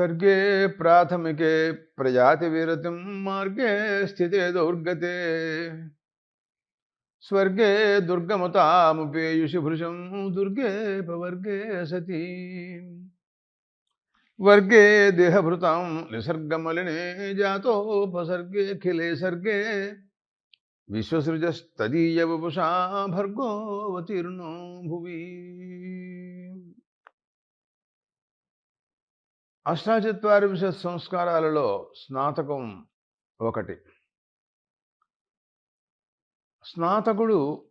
सर्गे प्राथमिके प्रजातिविरतिं मार्गे स्थिते दुर्गते। स्वर्गे दुर्गमतामुपेयुषिभृशं दुर्गे पवर्गे सती। वर्गे देहभृतां निसर्गमलिने जातोपसर्गेऽखिले सर्गे। विश्वसृजस्तदीयवपुषा भर्गोऽवतीर्णो भुवि। అష్టాచత్వారింశ సంస్కారాలలో స్నాతకం ఒకటి. స్నాతకుడు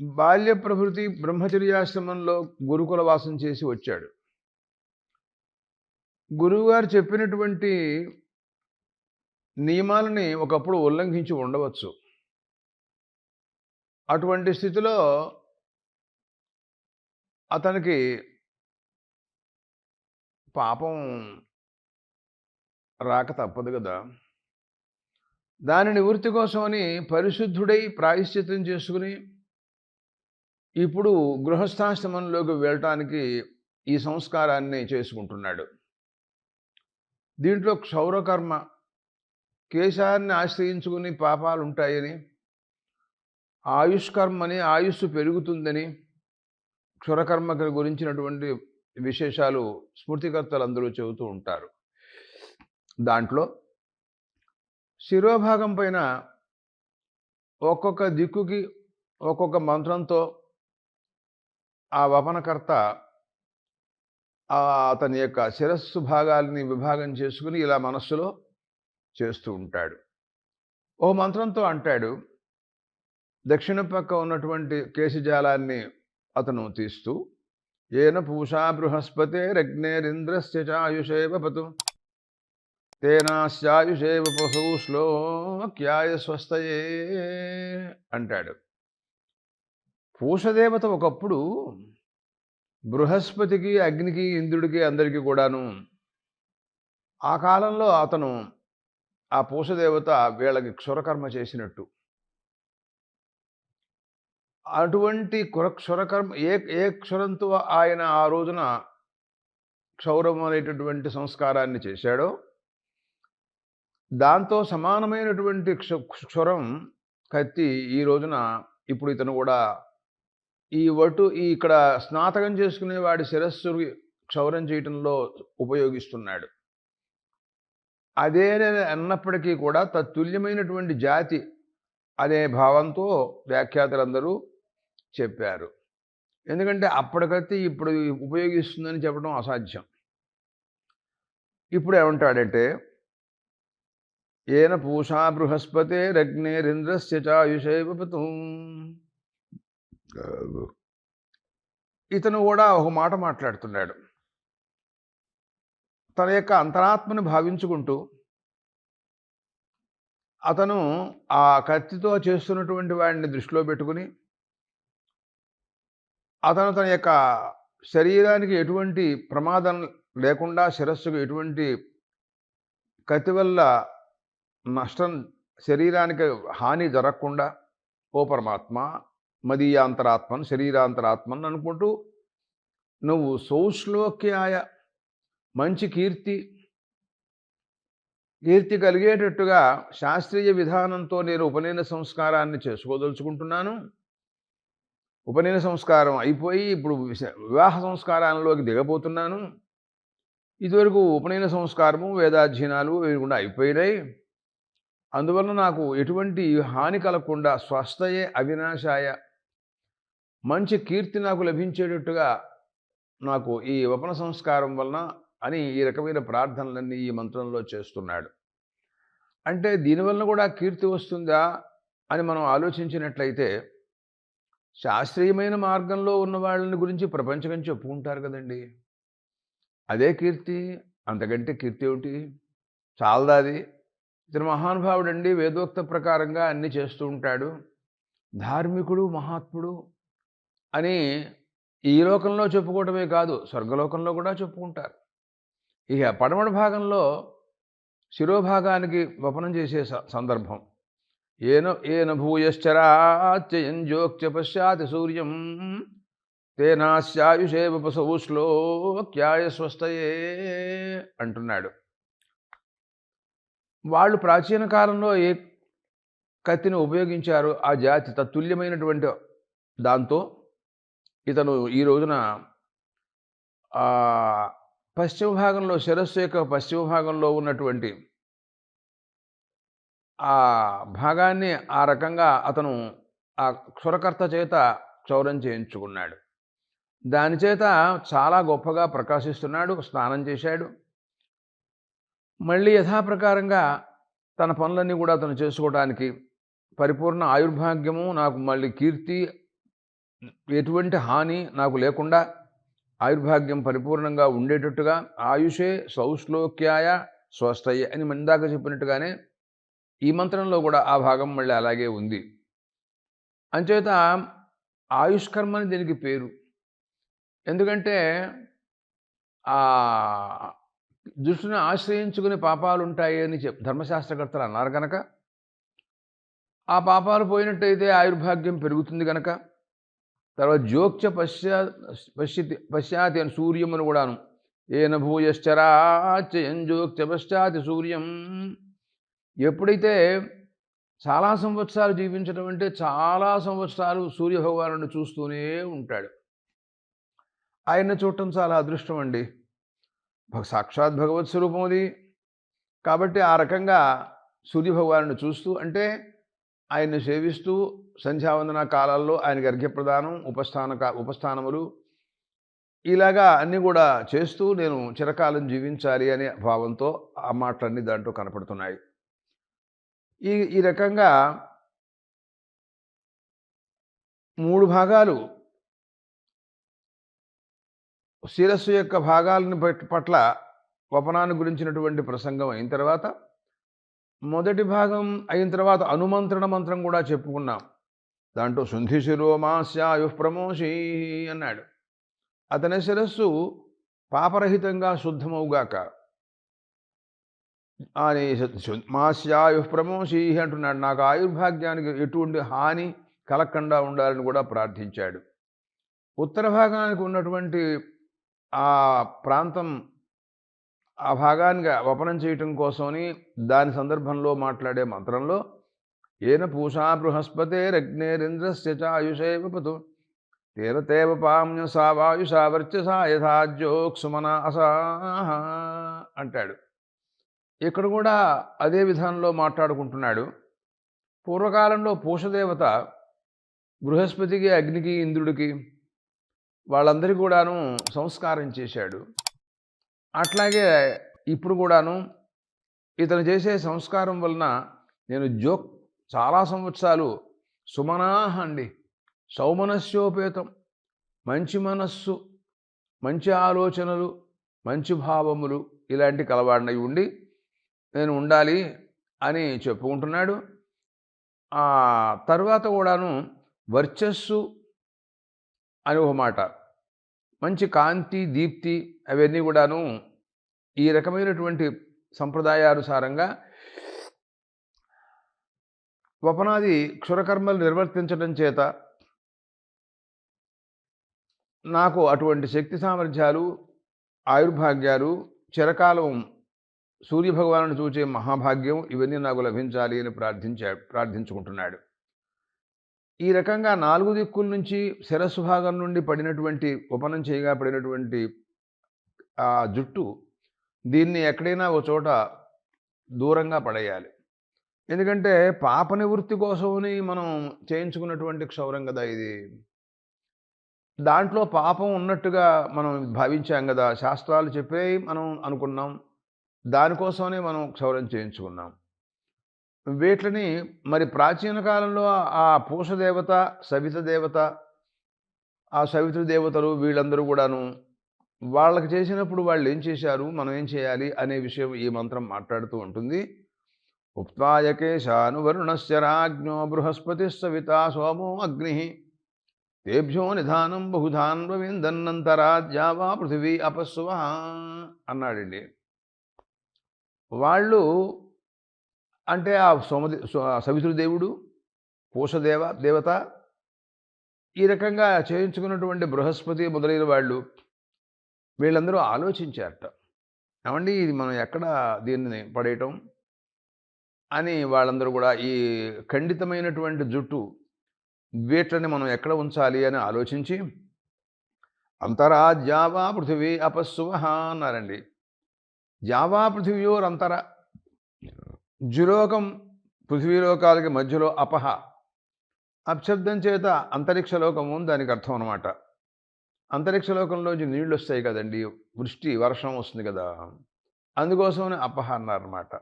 బాల్య ప్రభృతి బ్రహ్మచర్యాశ్రమంలో గురుకుల వాసం చేసి వచ్చాడు. గురువుగారు చెప్పినటువంటి నియమాలని ఒకప్పుడు ఉల్లంఘించి ఉండవచ్చు. అటువంటి స్థితిలో అతనికి పాపం రాక తప్పదు కదా! దాని నివృత్తి కోసమని పరిశుద్ధుడై ప్రాయశ్చిత్తం చేసుకుని ఇప్పుడు గృహస్థాశ్రమంలోకి వెళ్ళటానికి ఈ సంస్కారాన్ని చేసుకుంటున్నాడు. దీంట్లో క్షౌరకర్మ కేశాన్ని ఆశ్రయించుకుని పాపాలు ఉంటాయని ఆయుష్కర్మని ఆయుస్సు పెరుగుతుందని క్షురకర్మ గురించినటువంటి విశేషాలు స్మృతికర్తలు అందరూ చెబుతూ ఉంటారు. దాంట్లో శిరోభాగం పైన ఒక్కొక్క దిక్కుకి ఒక్కొక్క మంత్రంతో ఆ వపనకర్త అతని యొక్క శిరస్సు భాగాల్ని విభాగం చేసుకుని ఇలా మనస్సులో చేస్తూ ఉంటాడు. ఓ మంత్రంతో అంటాడు దక్షిణ పక్క ఉన్నటువంటి కేశజాలాన్ని అతను తీస్తూ ఏన పూషా బృహస్పతే రగ్నేరింద్రస్య చాయుషేవ పతు తేనాశ్చాయుషేవ పశు శ్లోక్యాయ స్వస్థయే అంటాడు। పూషదేవత ఒకప్పుడు బృహస్పతికి అగ్నికి ఇంద్రుడికి అందరికీ కూడాను ఆ కాలంలో అతను ఆ పూషదేవత వీళ్ళకి క్షురకర్మ చేసినట్టు। అటువంటి కుర క్షురకర్మ ఏ ఏ క్షురంతో ఆయన ఆ రోజున క్షౌరం అనేటటువంటి సంస్కారాన్ని చేశాడో దాంతో సమానమైనటువంటి క్ష క్షురం కత్తి ఈ రోజున ఇప్పుడు ఇతను కూడా ఈ వటు ఈ ఇక్కడ స్నాతకం చేసుకునే వాడి శిరస్సు క్షౌరం చేయటంలో ఉపయోగిస్తున్నాడు. అదే అన్నప్పటికీ కూడా తత్తుల్యమైనటువంటి జాతి అనే భావంతో వ్యాఖ్యాతలందరూ చెప్పారు. ఎందుకంటే అప్పటికైతే ఇప్పుడు ఉపయోగిస్తుందని చెప్పడం అసాధ్యం. ఇప్పుడు ఏమంటాడంటే ఏన పూషా బృహస్పతే రగ్నేరింద్రస్య చాయుషైవపతు ఇతను కూడా ఒక మాట మాట్లాడుతున్నాడు. తన యొక్క అంతరాత్మను భావించుకుంటూ అతను ఆ కత్తితో చేస్తున్నటువంటి వాడిని దృష్టిలో పెట్టుకుని అతను తన యొక్క శరీరానికి ఎటువంటి ప్రమాదం లేకుండా శిరస్సుకు ఎటువంటి కత్తి వల్ల నష్టం శరీరానికి హాని జరగకుండా ఓ పరమాత్మ మదీయాంతరాత్మను శరీరాంతరాత్మను అనుకుంటూ నువ్వు సౌశ్లోక్యాయ మంచి కీర్తి కీర్తి కలిగేటట్టుగా శాస్త్రీయ విధానంతో నేను ఉపనయన సంస్కారాన్ని చేసుకోదలుచుకుంటున్నాను. ఉపనయన సంస్కారం అయిపోయి ఇప్పుడు వివాహ సంస్కారాలలోకి దిగబోతున్నాను. ఇదివరకు ఉపనయన సంస్కారము వేదాధ్యయనాలు ఇవి కూడా అయిపోయినాయి. అందువలన నాకు ఎటువంటి హాని కలగకుండా స్వస్థయే అవినాశాయ మంచి కీర్తి నాకు లభించేటట్టుగా నాకు ఈ వపన సంస్కారం వలన అని ఈ రకమైన ప్రార్థనలన్నీ ఈ మంత్రంలో చేస్తున్నాడు. అంటే దీనివల్ల కూడా కీర్తి వస్తుందా అని మనం ఆలోచించినట్లయితే శాస్త్రీయమైన మార్గంలో ఉన్న వాళ్ళని గురించి ప్రపంచకం చెప్పుకుంటారు కదండి. అదే కీర్తి అంతకంటే కీర్తి ఏమిటి? చాలదాది. ఇతను మహానుభావుడు అండి వేదోక్త ప్రకారంగా అన్ని చేస్తూ ఉంటాడు. ధార్మికుడు మహాత్ముడు అని ఈ లోకంలో చెప్పుకోవటమే కాదు స్వర్గలోకంలో కూడా చెప్పుకుంటారు. ఇక పడమటి భాగంలో శిరోభాగానికి వపనం చేసే సందర్భం. ఏనో ఏన భూయశ్చరాత్యయం జోక్త్య పశ్చాత్ సూర్యం. తేనాస్యాయుషే వపసవు శ్లోక్యాయ స్వస్థయే అంటున్నాడు. వాళ్ళు ప్రాచీన కాలంలో ఏ కత్తిని ఉపయోగించారు? ఆ జాతి తత్తుల్యమైనటువంటి దాంతో ఇతను ఈ రోజున పశ్చిమ భాగంలో శిరస్సు యొక్క పశ్చిమ భాగంలో ఉన్నటువంటి ఆ భాగాన్ని ఆ రకంగా అతను ఆ క్షురకర్త చేత క్షౌరం చేయించుకున్నాడు. దాని చేత చాలా గొప్పగా ప్రకాశిస్తున్నాడు స్నానం చేశాడు. మళ్ళీ యథాప్రకారంగా తన పనులన్నీ కూడా అతను చేసుకోవడానికి పరిపూర్ణ ఆయుర్భాగ్యము నాకు మళ్ళీ కీర్తి ఎటువంటి హాని నాకు లేకుండా ఆయుర్భాగ్యం పరిపూర్ణంగా ఉండేటట్టుగా ఆయుషే సౌశ్లోక్యాయ స్వస్థయ్య అని మందాక చెప్పినట్టుగానే ఈ మంత్రంలో కూడా ఆ భాగం మళ్ళీ అలాగే ఉంది. అంచేత ఆయుష్కర్మ అని దీనికి పేరు. ఎందుకంటే ఆ దుష్టుని ఆశ్రయించుకునే పాపాలు ఉంటాయి అని చెప్ ధర్మశాస్త్రకర్తలు అన్నారు కనుక ఆ పాపాలు పోయినట్టయితే ఆయుర్భాగ్యం పెరుగుతుంది కనుక తర్వాత జోక్చ పశ్చా పశ్యతి పశ్చాతి అని సూర్యమును కూడాను. ఏన భూయశ్చరాచయం జోక్చ పశ్చాతి సూర్యం. ఎప్పుడైతే చాలా సంవత్సరాలు జీవించడం అంటే చాలా సంవత్సరాలు సూర్యభగవాను చూస్తూనే ఉంటాడు. ఆయన్ని చూడటం చాలా అదృష్టం అండి. సాక్షాత్ భగవత్ స్వరూపం అది. కాబట్టి ఆ రకంగా సూర్యభగవాను చూస్తూ అంటే ఆయన్ని సేవిస్తూ సంధ్యావందన కాలాల్లో ఆయనకి అర్ఘ్యప్రదానం ఉపస్థాన ఉపస్థానములు ఇలాగా అన్నీ కూడా చేస్తూ నేను చిరకాలం జీవించాలి అనే భావంతో ఆ మాటలన్నీ దాంట్లో కనపడుతున్నాయి. ఈ ఈ రకంగా మూడు భాగాలు. శిరస్సు యొక్క భాగాలను పట్- పట్ల వపనాన్ని గురించినటువంటి ప్రసంగం అయిన తర్వాత మొదటి భాగం అయిన తర్వాత అనుమంత్రణ మంత్రం కూడా చెప్పుకున్నాం. దాంట్లో శుంధి శిరోమాస్యాయు ప్రమోషీ అన్నాడు. అతని శిరస్సు పాపరహితంగా శుద్ధమవుగాక. అని మాస్యాయు ప్రమోషి అంటున్నాడు. నాకు ఆయుర్భాగ్యానికి ఎటువంటి హాని కలగకుండా ఉండాలని కూడా ప్రార్థించాడు. ఉత్తర భాగానికి ఉన్నటువంటి ఆ ప్రాంతం ఆ భాగానికి వపనం చేయటం కోసమని దాని సందర్భంలో మాట్లాడే మంత్రంలో ఏన పూషా బృహస్పతేరగ్నేరింద్రస్య చాయుషేవపతు తీరతేవ పామ్య సా వాయుషా వర్చసా యథాజ్యోక్సుమన అసాహ అంటాడు. ఇక్కడ కూడా అదే విధానంలో మాట్లాడుకుంటున్నాడు. పూర్వకాలంలో పూషదేవత బృహస్పతికి అగ్నికి ఇంద్రుడికి వాళ్ళందరికీ కూడాను సంస్కారం చేశాడు. అట్లాగే ఇప్పుడు కూడాను ఇతను చేసే సంస్కారం వలన నేను జోక్ చాలా సంవత్సరాలు సుమనాహ అండి. సౌమనస్యోపేతం. మంచి మనస్సు మంచి ఆలోచనలు మంచి భావములు ఇలాంటి కలవాడినై ఉండి నేను ఉండాలి అని చెప్పుకుంటున్నాడు. ఆ తర్వాత కూడాను వర్చస్సు అని ఒక మాట. మంచి కాంతి దీప్తి అవన్నీ కూడాను ఈ రకమైనటువంటి సంప్రదాయానుసారంగా వపనాది క్షురకర్మలు నిర్వర్తించడం చేత నాకు అటువంటి శక్తి సామర్థ్యాలు ఆయుర్భాగ్యాలు చిరకాలం సూర్యభగవాను చూచే మహాభాగ్యం ఇవన్నీ నాకు లభించాలి అని ప్రార్థించా ప్రార్థించుకుంటున్నాడు. ఈ రకంగా నాలుగు దిక్కుల నుంచి శిరస్సు భాగం నుండి పడినటువంటి ఉపనం చేయగా పడినటువంటి ఆ జుట్టు దీన్ని ఎక్కడైనా ఒక చోట దూరంగా పడేయాలి. ఎందుకంటే పాప నివృత్తి కోసమని మనం చేయించుకున్నటువంటి క్షౌరం కదా ఇది. దాంట్లో పాపం ఉన్నట్టుగా మనం భావించాం కదా. శాస్త్రాలు చెప్పే మనం అనుకున్నాం. దానికోసమనే మనం క్షౌరం చేయించుకున్నాం. వీటిని మరి ప్రాచీన కాలంలో ఆ పూషదేవత సవిత దేవత ఆ సవితృ దేవతలు వీళ్ళందరూ కూడాను వాళ్ళకి చేసినప్పుడు వాళ్ళు ఏం చేశారు మనం ఏం చేయాలి అనే విషయం ఈ మంత్రం మాట్లాడుతూ ఉంటుంది. ఉప్వాయకేశానువరుణస్య రాజ్ఞో బృహస్పతి సవిత సోమో అగ్ని తేభ్యో నిధానం బహుధాన్వవిందన్నంతరాజ్యావా పృథివీ అపస్వ అన్నాడండి. వాళ్ళు అంటే ఆ సోమదే సవితృదేవుడు పూషదేవ దేవత ఈ రకంగా చేయించుకున్నటువంటి బృహస్పతి మొదలైన వాళ్ళు వీళ్ళందరూ ఆలోచించారట. ఏమండి ఇది మనం ఎక్కడ దీన్ని పడేయటం? అని వాళ్ళందరూ కూడా ఈ ఖండితమైనటువంటి జుట్టు వీట్లని మనం ఎక్కడ ఉంచాలి అని ఆలోచించి అంతరాజ్యావా జావా పృథివీ అపస్సువహ అన్నారండి. జావా పృథివీయోరంతర. జులోకం పృథివీలోకాలకి మధ్యలో అపహ. అప్శబ్దం చేత అంతరిక్ష లోకము దానికి అర్థం అనమాట అంతరిక్షలోకంలోంచి నీళ్ళు వస్తాయి కదండి వృష్టి వర్షం వస్తుంది కదా. అందుకోసమని అపహ అన్నారన్నమాట.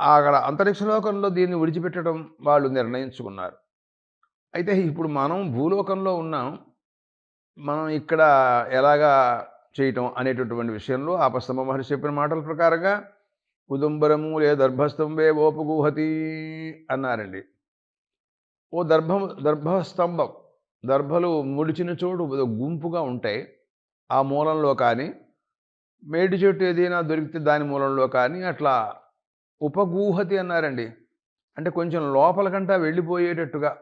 అక్కడ అంతరిక్ష లోకంలో దీన్ని విడిచిపెట్టడం వాళ్ళు నిర్ణయించుకున్నారు. అయితే ఇప్పుడు మనం భూలోకంలో ఉన్నాం. మనం ఇక్కడ ఎలాగా చేయటం అనేటటువంటి విషయంలో ఆపస్తమ మహర్షి చెప్పిన మాటల ప్రకారంగా కుదుంబరము లే దర్భస్తంభే ఓపగూహతి అన్నారండి. ఓ దర్భం దర్భస్తంభం దర్భలు ముడిచిన చోటు గుంపుగా ఉంటాయి. ఆ మూలంలో కానీ మేడి చెట్టు ఏదైనా దొరికితే దాని మూలంలో కానీ అట్లా ఉపగూహతి అన్నారండి. అంటే కొంచెం లోపలకంటా వెళ్ళిపోయేటట్టుగా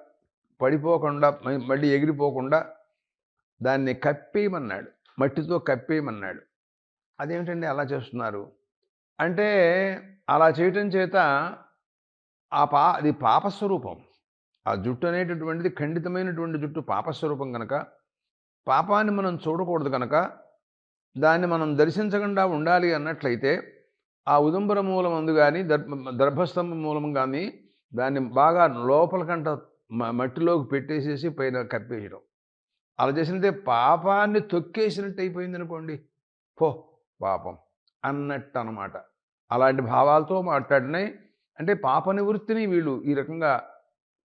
పడిపోకుండా మళ్ళీ ఎగిరిపోకుండా దాన్ని కప్పేయమన్నాడు. మట్టితో కప్పేయమన్నాడు. అదేమిటండి అలా చేస్తున్నారు? అంటే అలా చేయటం చేత ఆ పా అది పాపస్వరూపం. ఆ జుట్టు అనేటటువంటిది ఖండితమైనటువంటి జుట్టు పాపస్వరూపం కనుక పాపాన్ని మనం చూడకూడదు కనుక దాన్ని మనం దర్శించకుండా ఉండాలి అన్నట్లయితే ఆ ఉదంబర మూలం అందు కానీ దర్భ దర్భస్తంభ మూలం కానీ దాన్ని బాగా లోపల కంట మట్టిలోకి పెట్టేసేసి పైన కప్పేయడం. అలా చేసినట్టే పాపాన్ని తొక్కేసినట్టు అయిపోయింది అనుకోండి పో పాపం అన్నట్టు అనమాట అలాంటి భావాలతో మాట్లాడినాయి అంటే పాప నివృత్తిని వీళ్ళు ఈ రకంగా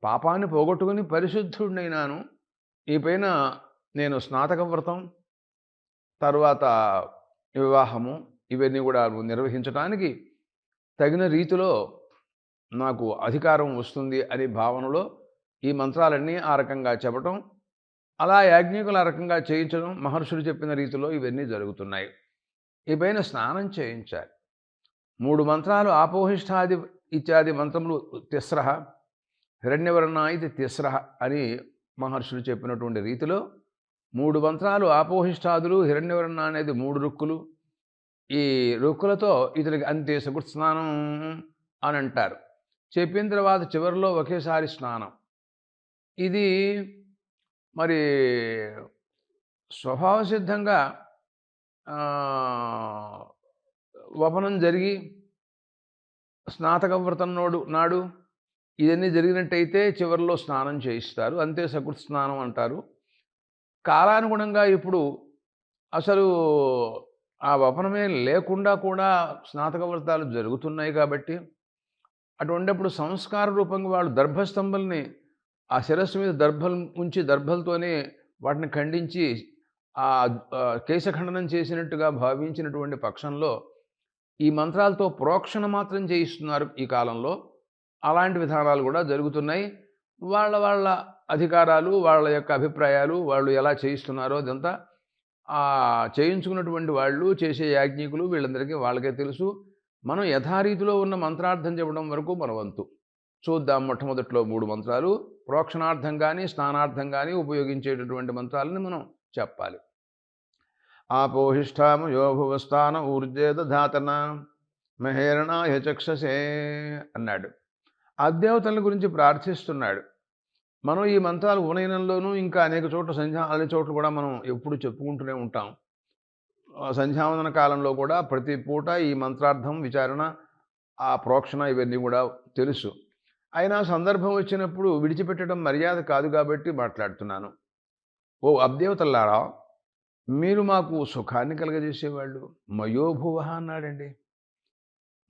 పాపాన్ని పోగొట్టుకుని పరిశుద్ధుడినైనాను. ఈ పైన నేను స్నాతక వ్రతం తర్వాత వివాహము ఇవన్నీ కూడా నిర్వహించడానికి తగిన రీతిలో నాకు అధికారం వస్తుంది అనే భావనలో ఈ మంత్రాలన్నీ ఆ రకంగా చెప్పటం అలా యాజ్ఞికుల రకంగా చేయించడం మహర్షులు చెప్పిన రీతిలో ఇవన్నీ జరుగుతున్నాయి. ఈ పైన స్నానం చేయించాలి. మూడు మంత్రాలు ఆపోహిష్టాది ఇత్యాది మంత్రములు తిస్ర హిరణ్యవర్ణ ఇది తిస్ర అని మహర్షులు చెప్పినటువంటి రీతిలో మూడు మంత్రాలు ఆపోహిష్టాదులు హిరణ్యవర్ణ అనేది మూడు రుక్కులు. ఈ రుక్కులతో ఇతనికి అంతే సగుట్ స్నానం అని అంటారు. చెప్పిన తర్వాత చివరిలో ఒకేసారి స్నానం. ఇది మరి స్వభావ సిద్ధంగా వపనం జరిగి స్నాతక వ్రతం నోడు నాడు ఇవన్నీ జరిగినట్టయితే చివరిలో స్నానం చేయిస్తారు. అంతే సకృత్ స్నానం అంటారు. కాలానుగుణంగా ఇప్పుడు అసలు ఆ వపనమే లేకుండా కూడా స్నాతక వ్రతాలు జరుగుతున్నాయి కాబట్టి అటువంటిప్పుడు సంస్కార రూపంగా వాళ్ళు దర్భస్తంభల్ని ఆ శిరస్సు మీద దర్భలు ఉంచి దర్భలతోనే వాటిని ఖండించి ఆ కేశఖండనం చేసినట్టుగా భావించినటువంటి పక్షంలో ఈ మంత్రాలతో ప్రోక్షణ మాత్రం చేయిస్తున్నారు ఈ కాలంలో. అలాంటి విధానాలు కూడా జరుగుతున్నాయి. వాళ్ళ వాళ్ళ అధికారాలు వాళ్ళ యొక్క అభిప్రాయాలు వాళ్ళు ఎలా చేయిస్తున్నారో అదంతా చేయించుకున్నటువంటి వాళ్ళు చేసే యాజ్ఞికులు వీళ్ళందరికీ వాళ్ళకే తెలుసు. మనం యథారీతిలో ఉన్న మంత్రార్థం చెప్పడం వరకు మన వంతు. చూద్దాం మొట్టమొదట్లో మూడు మంత్రాలు. ప్రోక్షణార్థం కానీ స్నానార్థం కానీ ఉపయోగించేటటువంటి మంత్రాలని మనం చెప్పాలి. ఆపోహిష్టాము యోభువస్థాన ఊర్జేదాతన మహేరణాయ చక్షసే అన్నాడు. అదేవతల గురించి ప్రార్థిస్తున్నాడు. మనం ఈ మంత్రాలు ఉనయనంలోనూ ఇంకా అనేక చోట్ల సంధ్యా అనే చోట్ల కూడా మనం ఎప్పుడు చెప్పుకుంటూనే ఉంటాం. సంధ్యావందన కాలంలో కూడా ప్రతి పూట ఈ మంత్రార్థం విచారణ ఆ ప్రోక్షణ ఇవన్నీ కూడా తెలుసు. అయినా సందర్భం వచ్చినప్పుడు విడిచిపెట్టడం మర్యాద కాదు కాబట్టి మాట్లాడుతున్నాను. ఓ అబ్దేవతల్లారా మీరు మాకు సుఖాన్ని కలగజేసేవాళ్ళు. మయోభువ అన్నాడండి.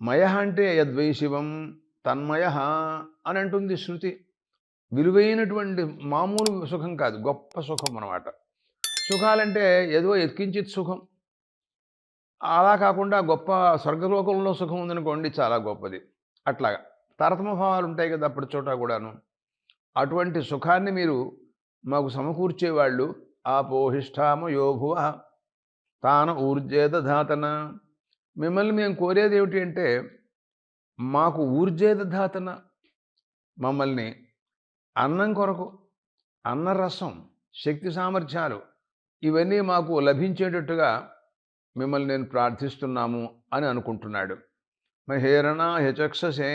మయ అంటే యద్వై శివం తన్మయ అని అంటుంది శృతి. విలువైనటువంటి మామూలు సుఖం కాదు గొప్ప సుఖం అన్నమాట. సుఖాలంటే ఏదో ఎత్కించిత్ సుఖం. అలా కాకుండా గొప్ప స్వర్గలోకంలో సుఖం ఉందనుకోండి చాలా గొప్పది. అట్లాగా. తారతమ భావాలు ఉంటాయి కదా అప్పటి చోట కూడాను. అటువంటి సుఖాన్ని మీరు మాకు సమకూర్చేవాళ్ళు ఆపోహిష్టాము యోభువ తాన ఊర్జేద ధాతన. మిమ్మల్ని మేము కోరేది ఏమిటి అంటే మాకు ఊర్జేద ధాతన. మమ్మల్ని అన్నం కొరకు అన్నరసం శక్తి సామర్థ్యాలు ఇవన్నీ మాకు లభించేటట్టుగా మిమ్మల్ని నేను ప్రార్థిస్తున్నాము అని అనుకుంటున్నాడు. మహేరణ హెచక్షసే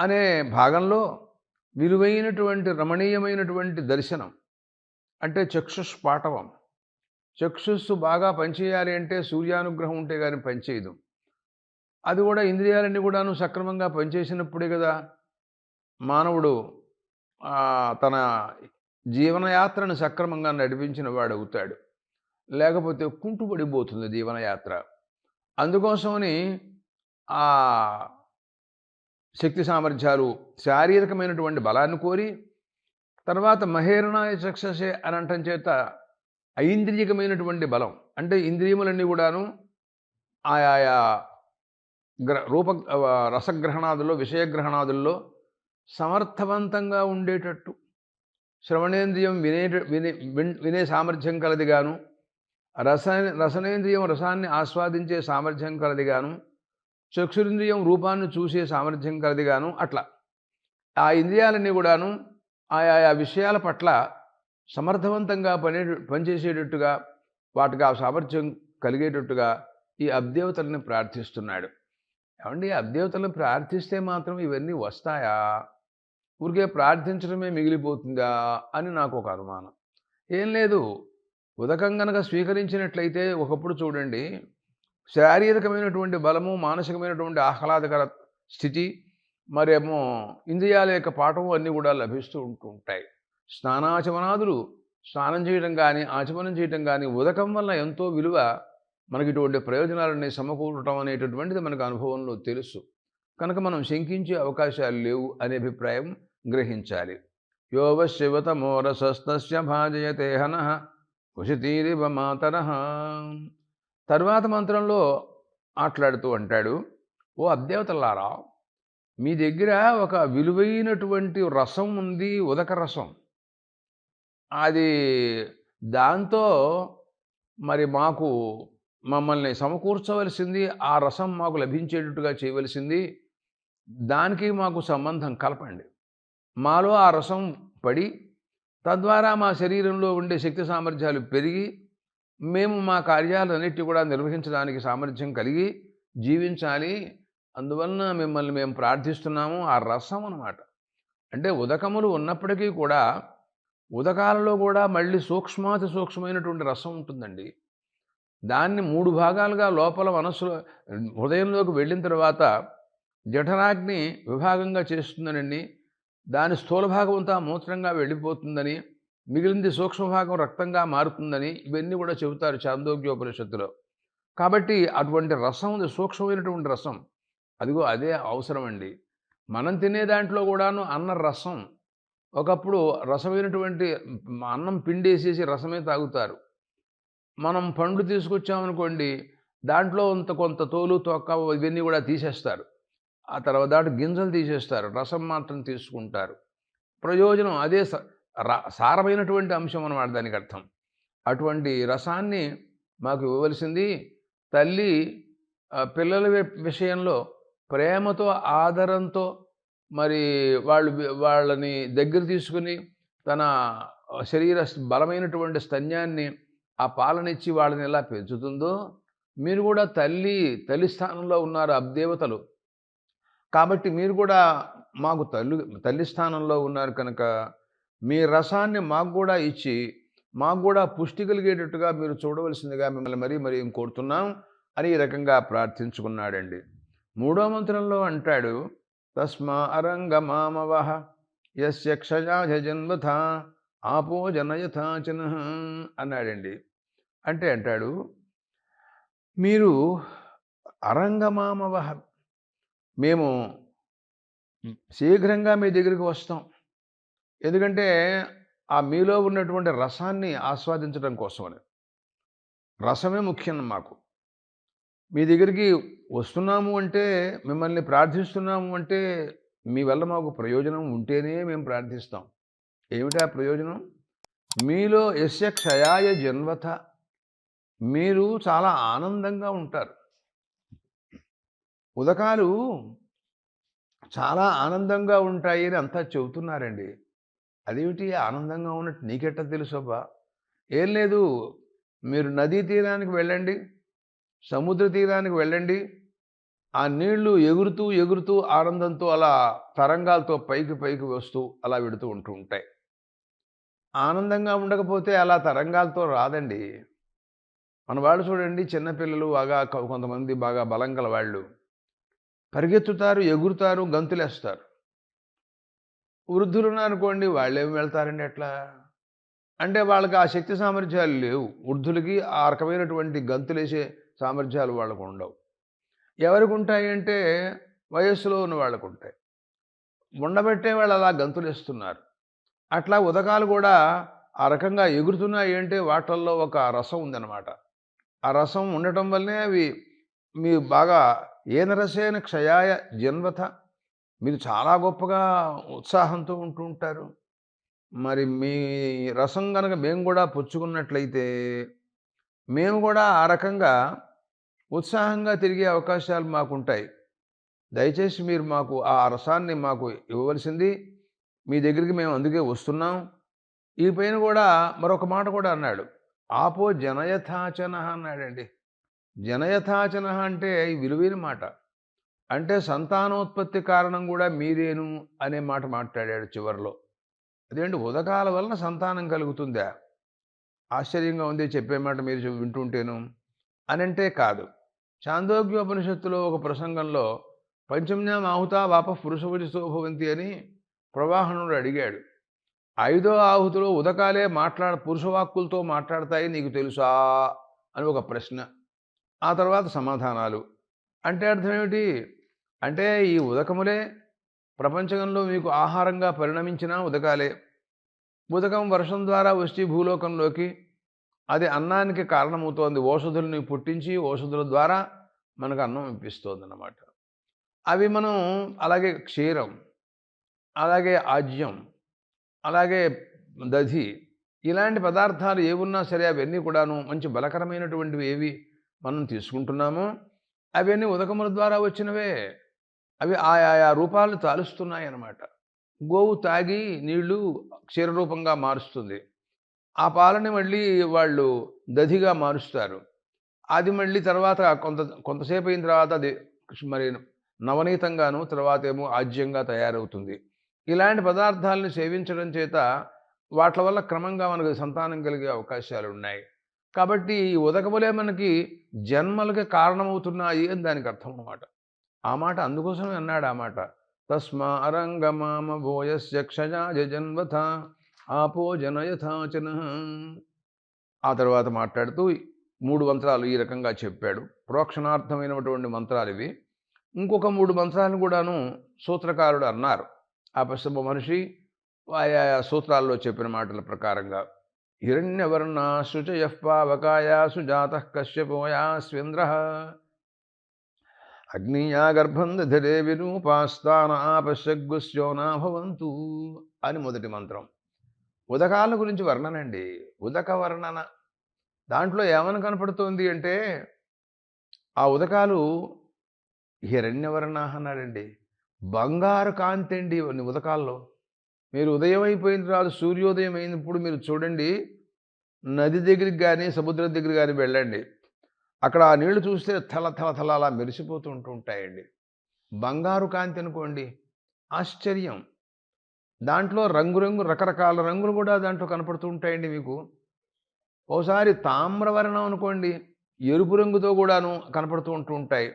అనే భాగంలో విలువైనటువంటి రమణీయమైనటువంటి దర్శనం అంటే చక్షుష్పాటవం చక్షుస్సు బాగా పనిచేయాలి అంటే సూర్యానుగ్రహం ఉంటే కానీ పనిచేయదు. అది కూడా ఇంద్రియాలన్నీ కూడాను సక్రమంగా పనిచేసినప్పుడే కదా మానవుడు తన జీవనయాత్రను సక్రమంగా నడిపించిన వాడు అవుతాడు. లేకపోతే కుంటుపడిపోతుంది జీవనయాత్ర. అందుకోసమని ఆ శక్తి సామర్థ్యాలు శారీరకమైనటువంటి బలాన్ని కోరి తర్వాత మహేరణాయ చక్షసే అని చేత ఐంద్రియకమైనటువంటి బలం. అంటే ఇంద్రియములన్నీ కూడాను ఆయా గ్ర రూప రసగ్రహణాదుల్లో విషయగ్రహణాదుల్లో సమర్థవంతంగా ఉండేటట్టు. శ్రవణేంద్రియం వినే వినే వినే సామర్థ్యం కలదిగాను. రస రసనేంద్రియం రసాన్ని ఆస్వాదించే సామర్థ్యం కలదిగాను. చక్షురింద్రియం రూపాన్ని చూసే సామర్థ్యం కలదిగాను అట్లా. ఆ ఇంద్రియాలన్నీ కూడాను ఆయా విషయాల పట్ల సమర్థవంతంగా పనే పనిచేసేటట్టుగా వాటికి ఆ సామర్థ్యం కలిగేటట్టుగా ఈ అబ్దేవతలను ప్రార్థిస్తున్నాడు. ఏమండి? అబ్దేవతలను ప్రార్థిస్తే మాత్రం ఇవన్నీ వస్తాయా? ఊరికే ప్రార్థించడమే మిగిలిపోతుందా? అని నాకు ఒక అనుమానం. ఏం లేదు. ఉదకం గనక స్వీకరించినట్లయితే ఒకప్పుడు చూడండి శారీరకమైనటువంటి బలము మానసికమైనటువంటి ఆహ్లాదకర స్థితి మరేమో ఇంద్రియాల యొక్క పాఠము అన్నీ కూడా లభిస్తూ ఉంటూ ఉంటాయి స్నానాచమనాదులు స్నానం చేయడం కానీ ఆచమనం చేయడం కానీ ఉదకం వల్ల ఎంతో విలువ మనకి ఇటువంటి ప్రయోజనాలన్నీ సమకూరటం అనేటటువంటిది మనకు అనుభవంలో తెలుసు. కనుక మనం శంకించే అవకాశాలు లేవు అనే అభిప్రాయం గ్రహించాలి. యోవ శివతమోరసస్తస్య భాజయతే హన కుశతీరివ మాతర. తరువాత మంత్రంలో మాట్లాడుతూ అంటాడు ఓ అద్దేవతలారా మీ దగ్గర ఒక విలువైనటువంటి రసం ఉంది ఉదక రసం. అది దాంతో మరి మాకు మమ్మల్ని సమకూర్చవలసింది ఆ రసం మాకు లభించేటట్టుగా చేయవలసింది దానికి మాకు సంబంధం కలపండి. మాలో ఆ రసం పడి తద్వారా మా శరీరంలో ఉండే శక్తి సామర్థ్యాలు పెరిగి మేము మా కార్యాలన్నిటి కూడా నిర్వహించడానికి సామర్థ్యం కలిగి జీవించాలి. అందువలన మిమ్మల్ని మేము ప్రార్థిస్తున్నాము. ఆ రసం అనమాట అంటే ఉదకములు ఉన్నప్పటికీ కూడా ఉదకాలలో కూడా మళ్ళీ సూక్ష్మాతి సూక్ష్మమైనటువంటి రసం ఉంటుందండి. దాన్ని మూడు భాగాలుగా లోపల మనస్సులో హృదయంలోకి వెళ్ళిన తర్వాత జఠరాగ్ని విభాగంగా చేస్తుందనండి. దాని స్థూల భాగం అంతా మూత్రంగా వెళ్ళిపోతుందని మిగిలింది సూక్ష్మభాగం రక్తంగా మారుతుందని ఇవన్నీ కూడా చెబుతారు చాందోగ్యోపనిషత్తులో కాబట్టి అటువంటి రసం ఉంది సూక్ష్మమైనటువంటి రసం. అదిగో అదే అవసరం అండి మనం తినే దాంట్లో కూడాను అన్న రసం. ఒకప్పుడు రసమైనటువంటి అన్నం పిండేసేసి రసమే తాగుతారు. మనం పండు తీసుకొచ్చామనుకోండి దాంట్లో కొంత కొంత తోలు తొక్క ఇవన్నీ కూడా తీసేస్తారు. ఆ తర్వాత దాంట్లో గింజలు తీసేస్తారు రసం మాత్రం తీసుకుంటారు. ప్రయోజనం అదే సారమైనటువంటి అంశం అన్నమాట దానికి అర్థం. అటువంటి రసాన్ని మాకు ఇవ్వవలసింది తల్లి పిల్లల విషయంలో ప్రేమతో ఆదరంతో మరి వాళ్ళు వాళ్ళని దగ్గర తీసుకుని తన శరీర బలమైనటువంటి స్తన్యాన్ని ఆ పాలనిచ్చి వాళ్ళని ఎలా పెంచుతుందో మీరు కూడా తల్లి తల్లి స్థానంలో ఉన్నారు అబ్దేవతలు కాబట్టి మీరు కూడా మాకు తల్లి తల్లి స్థానంలో ఉన్నారు కనుక మీ రసాన్ని మాకు కూడా ఇచ్చి మాకు కూడా పుష్టి కలిగేటట్టుగా మీరు చూడవలసిందిగా మిమ్మల్ని మరీ మరీ కోరుతున్నాం అని ఈ రకంగా ప్రార్థించుకున్నాడండి. మూడో మంత్రంలో అంటాడు తస్మా అరంగ మామవహ యస్య క్షయాజన్మథ ఆపో జనయథాచన అన్నాడండి. అంటే అంటాడు మీరు అరంగమామవహ మేము శీఘ్రంగా మీ దగ్గరికి వస్తాం. ఎందుకంటే ఆ మీలో ఉన్నటువంటి రసాన్ని ఆస్వాదించడం కోసమని. రసమే ముఖ్యం మాకు. మీ దగ్గరికి వస్తున్నాము అంటే మిమ్మల్ని ప్రార్థిస్తున్నాము అంటే మీ వల్ల మాకు ప్రయోజనం ఉంటేనే మేము ప్రార్థిస్తాం. ఏమిటా ప్రయోజనం? మీలో యస్య క్షయాయ జన్వత. మీరు చాలా ఆనందంగా ఉంటారు. ఉదకాలు చాలా ఆనందంగా ఉంటాయి అని అంతా చెబుతున్నారండి. అదేమిటి? ఆనందంగా ఉన్నట్టు నీకెట్ట తెలుసబ్బా ఏం లేదు. మీరు నదీ తీరానికి వెళ్ళండి. సముద్ర తీరానికి వెళ్ళండి. ఆ నీళ్ళు ఎగురుతూ ఎగురుతూ ఆనందంతో అలా తరంగాలతో పైకి పైకి వస్తూ అలా వెడుతూ ఉంటూ ఉంటాయి. ఆనందంగా ఉండకపోతే అలా తరంగాలతో రాదండి. మన వాళ్ళు చూడండి చిన్నపిల్లలు బాగా కొంతమంది బాగా బలం గల వాళ్ళు. పరిగెత్తుతారు ఎగురుతారు గంతులేస్తారు. వృద్ధులు అనుకోండి వాళ్ళు వెళ్తారండి ఎట్లా అంటే వాళ్ళకి ఆ శక్తి సామర్థ్యాలు లేవు. వృద్ధులకి ఆ రకమైనటువంటి గంతులేసే సామర్థ్యాలు వాళ్ళకు ఉండవు ఎవరికి ఉంటాయి అంటే వయస్సులో ఉన్న వాళ్ళకు ఉంటాయి ఉండబట్టే వాళ్ళు అలా గంతులేస్తున్నారు. అట్లా ఉదకాలు కూడా ఆ రకంగా ఎగురుతున్నాయి అంటే వాటల్లో ఒక రసం ఉందన్నమాట. ఆ రసం ఉండటం వల్లనే అవి మీ బాగా ఏనరసేన క్షయాయ జన్వత మీరు చాలా గొప్పగా ఉత్సాహంతో ఉంటూ ఉంటారు. మరి మీ రసం కనుక మేము కూడా పుచ్చుకున్నట్లయితే మేము కూడా ఆ రకంగా ఉత్సాహంగా తిరిగే అవకాశాలు మాకుంటాయి. దయచేసి మీరు మాకు ఆ రసాన్ని మాకు ఇవ్వవలసింది మీ దగ్గరికి మేము అందుకే వస్తున్నాం. ఈ పైన కూడా మరొక మాట కూడా అన్నాడు. ఆపో జనయథాచన అన్నాడండి. జనయథాచన అంటే విలువైన మాట. అంటే సంతానోత్పత్తి కారణం కూడా మీరేను అనే మాట మాట్లాడాడు చివరిలో. అదేంటి? ఉదకాల వలన సంతానం కలుగుతుందా? ఆశ్చర్యంగా ఉంది చెప్పే మాట మీరు వింటుంటేను అని అంటే కాదు. చాందోగ్యోపనిషత్తులో ఒక ప్రసంగంలో పంచమ్యాం ఆహుతా వాప పురుషభుజతో శోభవంతి అని ప్రవాహనుడు అడిగాడు. ఐదో ఆహుతిలో ఉదకాలే మాట్లాడ పురుషవాక్కులతో మాట్లాడతాయి నీకు తెలుసా? అని ఒక ప్రశ్న. ఆ తర్వాత సమాధానాలు. అంటే అర్థం ఏమిటి అంటే ఈ ఉదకములే ప్రపంచంలో మీకు ఆహారంగా పరిణమించిన ఉదకాలే. ఉదకం వర్షం ద్వారా వచ్చి భూలోకంలోకి అది అన్నానికి కారణమవుతోంది. ఓషధుల్ని పుట్టించి ఓషధుల ద్వారా మనకు అన్నం ఇప్పిస్తుంది అన్నమాట అవి మనం అలాగే క్షీరం అలాగే ఆజ్యం అలాగే దధి ఇలాంటి పదార్థాలు ఏవున్నా సరే అవన్నీ కూడాను మంచి బలకరమైనటువంటివి ఏవి మనం తీసుకుంటున్నామో అవన్నీ ఉదకముల ద్వారా వచ్చినవే. అవి ఆయా రూపాలు తాలుస్తున్నాయి అన్నమాట గోవు తాగి నీళ్ళు క్షీరరూపంగా మారుస్తుంది. ఆ పాలని మళ్ళీ వాళ్ళు దధిగా మారుస్తారు. అది మళ్ళీ తర్వాత కొంత కొంతసేపు అయిన తర్వాత అది మరి నవనీతంగాను తర్వాత ఏమో ఆజ్యంగా తయారవుతుంది. ఇలాంటి పదార్థాలను సేవించడం చేత వాటి వల్ల క్రమంగా మనకు సంతానం కలిగే అవకాశాలు ఉన్నాయి. కాబట్టి ఈ ఉదకములే మనకి జన్మలకి కారణమవుతున్నాయి అని దానికి అర్థం అన్నమాట ఆ మాట అందుకోసమే అన్నాడు ఆ మాట. తస్మా అరంగమామ భోయస్య క్షజా ఆపో జనయథాచన ఆ తర్వాత మాట్లాడుతూ మూడు మంత్రాలు ఈ రకంగా చెప్పాడు. ప్రోక్షణార్థమైనటువంటి మంత్రాలు ఇవి. ఇంకొక మూడు మంత్రాలను కూడాను సూత్రకారుడు అన్నారు. ఆ పశ్చిమ మనిషి ఆయా సూత్రాల్లో చెప్పిన మాటల ప్రకారంగా హిరణ్యవర్ణ శుచయ పావకాయ సుజాత కశ్యపోయా స్వేంద్ర అగ్నియా గర్భం దధిరే విరూపాస్తాన ఆపశగ్గుశ్యోనా భవంతు అని మొదటి మంత్రం. ఉదకాల గురించి వర్ణనండి. ఉదక వర్ణన. దాంట్లో ఏమని కనపడుతోంది అంటే ఆ ఉదకాలు హిరణ్యవర్ణ అన్నాడండి. బంగారు కాంతి అండి ఇవన్నీ ఉదకాల్లో. మీరు ఉదయం అయిపోయిన తర్వాత సూర్యోదయం అయినప్పుడు మీరు చూడండి నది దగ్గరికి కానీ సముద్రం దగ్గర కానీ వెళ్ళండి. అక్కడ ఆ నీళ్ళు చూస్తే తల తల తల అలా మెరిసిపోతూ ఉంటూ ఉంటాయండి. బంగారు కాంతి అనుకోండి ఆశ్చర్యం. దాంట్లో రంగురంగు రకరకాల రంగులు కూడా దాంట్లో కనపడుతూ ఉంటాయండి మీకు. ఒకసారి తామ్రవర్ణం అనుకోండి ఎరుపు రంగుతో కూడాను కనపడుతూ ఉంటూ ఉంటాయి.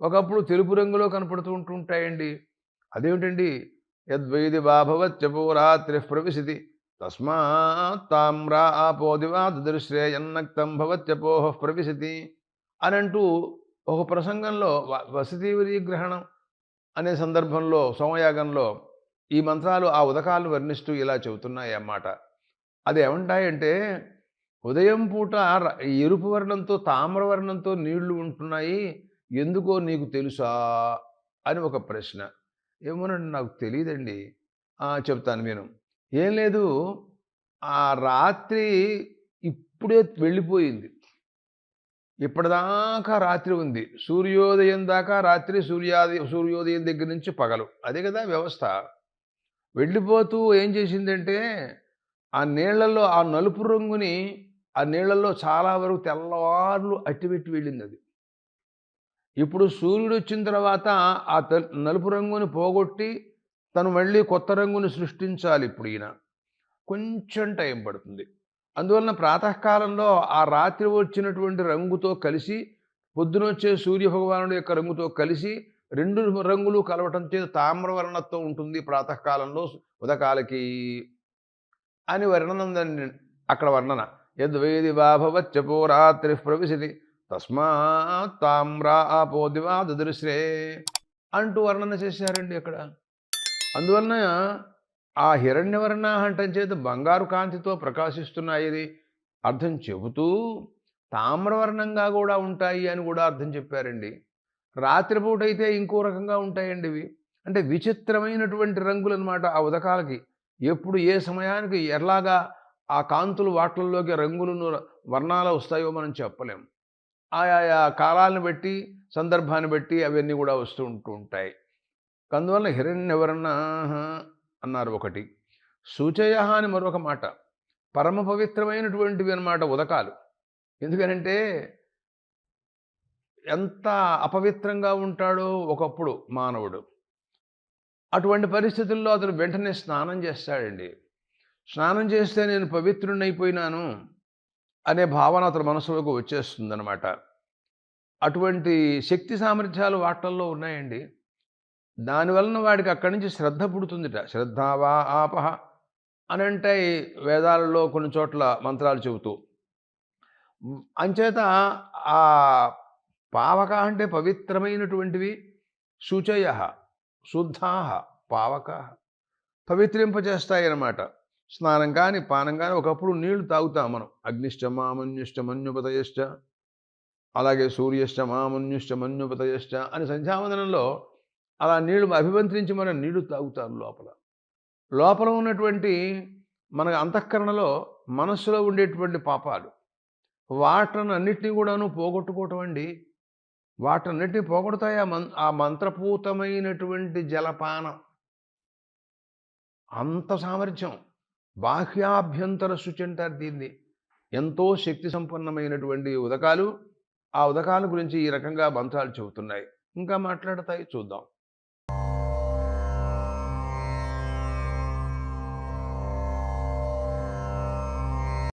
ఒకప్పుడు తెలుపు రంగులో కనపడుతూ ఉంటూ ఉంటాయండి. అదేమిటండి యద్వైది బాభవత్యపూరాత్రి ప్రవిశతి. తస్మాత్ తామ్రా దృశ్రే దుదృశ్రేయన్నక్తం భవత్యపోహ ప్రవిశతి అని అంటూ ఒక ప్రసంగంలో వ- వసతి గ్రహణం అనే సందర్భంలో సోమయాగంలో ఈ మంత్రాలు ఆ ఉదకాలు వర్ణిస్తూ ఇలా చెబుతున్నాయి అన్నమాట. అది ఏమంటాయంటే ఉదయం పూట ఎరుపు వర్ణంతో తామ్రవర్ణంతో నీళ్ళు ఉంటున్నాయి ఎందుకో నీకు తెలుసా అని ఒక ప్రశ్న. ఏమోనండి నాకు తెలియదండి చెప్తాను నేను. ఏం లేదు. ఆ రాత్రి ఇప్పుడే వెళ్ళిపోయింది. ఇప్పటిదాకా రాత్రి ఉంది. సూర్యోదయం దాకా రాత్రి సూర్యోదయం సూర్యోదయం దగ్గర నుంచి పగలు. అదే కదా వ్యవస్థ. వెళ్ళిపోతూ ఏం చేసిందంటే ఆ నీళ్ళలో ఆ నలుపు రంగుని ఆ నీళ్ళలో చాలా వరకు తెల్లవార్లు అట్టిపెట్టి వెళ్ళింది అది. ఇప్పుడు సూర్యుడు వచ్చిన తర్వాత ఆ నలుపు రంగుని పోగొట్టి తను మళ్ళీ కొత్త రంగును సృష్టించాలి ఇప్పుడు ఈయన. కొంచెం టైం పడుతుంది. అందువలన ప్రాతకాలంలో ఆ రాత్రి వచ్చినటువంటి రంగుతో కలిసి పొద్దునొచ్చే సూర్య భగవానుడి యొక్క రంగుతో కలిసి రెండు రంగులు కలవటం చేత తామ్రవర్ణత్వం ఉంటుంది ప్రాతకాలంలో ఉదకాలకి అని వర్ణన ఉందండి అక్కడ వర్ణన. యద్వేది బాభవచ్చపో రాత్రి ప్రవిశతి. తస్మాత్ తామ్రా ఆపో దివా దదృశ్రే అంటూ వర్ణన చేశారండి అక్కడ. అందువలన ఆ హిరణ్యవర్ణ అంటం చేత బంగారు కాంతితో ప్రకాశిస్తున్నాయి అర్థం చెబుతూ తామ్రవర్ణంగా కూడా ఉంటాయి అని కూడా అర్థం చెప్పారండి. రాత్రిపూట అయితే ఇంకో రకంగా ఉంటాయండి ఇవి. అంటే విచిత్రమైనటువంటి రంగులు అనమాట ఆ ఉదకాలకి. ఎప్పుడు ఏ సమయానికి ఎలాగా ఆ కాంతులు వాట్లల్లోకి రంగులను వర్ణాలు వస్తాయో మనం చెప్పలేం. ఆయా కాలాలను బట్టి సందర్భాన్ని బట్టి అవన్నీ కూడా వస్తూ ఉంటూ ఉంటాయి. అందువల్ల హిరణ్యవర్ణ అన్నారు ఒకటి. సూచయ అని మరొక మాట. పరమ పవిత్రమైనటువంటివి అన్నమాట ఉదకాలు. ఎందుకనంటే ఎంత అపవిత్రంగా ఉంటాడో ఒకప్పుడు మానవుడు. అటువంటి పరిస్థితుల్లో అతను వెంటనే స్నానం చేస్తాడండి. స్నానం చేస్తే నేను పవిత్రుణ్ణైపోయినాను అనే భావన అతని మనసులోకి వచ్చేస్తుందన్నమాట. అటువంటి శక్తి సామర్థ్యాలు వాటల్లో ఉన్నాయండి. దానివలన వాడికి అక్కడి నుంచి శ్రద్ధ పుడుతుందిట. శ్రద్ధావా ఆపహ అని అంటే వేదాలలో కొన్ని చోట్ల మంత్రాలు చెబుతూ. అంచేత ఆ పావక అంటే పవిత్రమైనటువంటివి శుచయ శుద్ధాహ పావక పవిత్రింపజేస్తాయన్నమాట స్నానం కానీ పానం కానీ ఒకప్పుడు నీళ్ళు తాగుతాం మనం. అగ్నిష్టమామన్యుష్ట మన్యుపతయశ్చ అలాగే సూర్యశ్చ మామన్యుష్ట మన్యుపతయశ్చ అని సంధ్యావందనంలో అలా నీళ్ళు అభిమంత్రించి మనం నీళ్ళు తాగుతాం లోపల. లోపల ఉన్నటువంటి మన అంతఃకరణలో మనస్సులో ఉండేటువంటి పాపాలు. వాటన్నిటినీ కూడాను పోగొట్టుకోవటం అండి. వాటన్నిటినీ పోగొడతాయి ఆ మన్ ఆ మంత్రపూతమైనటువంటి జలపానం. అంత సామర్థ్యం. బాహ్యాభ్యంతర శుచి అంటారు దీన్ని. ఎంతో శక్తి సంపన్నమైనటువంటి ఉదకాలు. ఆ ఉదకాల గురించి ఈ రకంగా మంత్రాలు చెబుతున్నాయి. ఇంకా మాట్లాడతాయి చూద్దాం.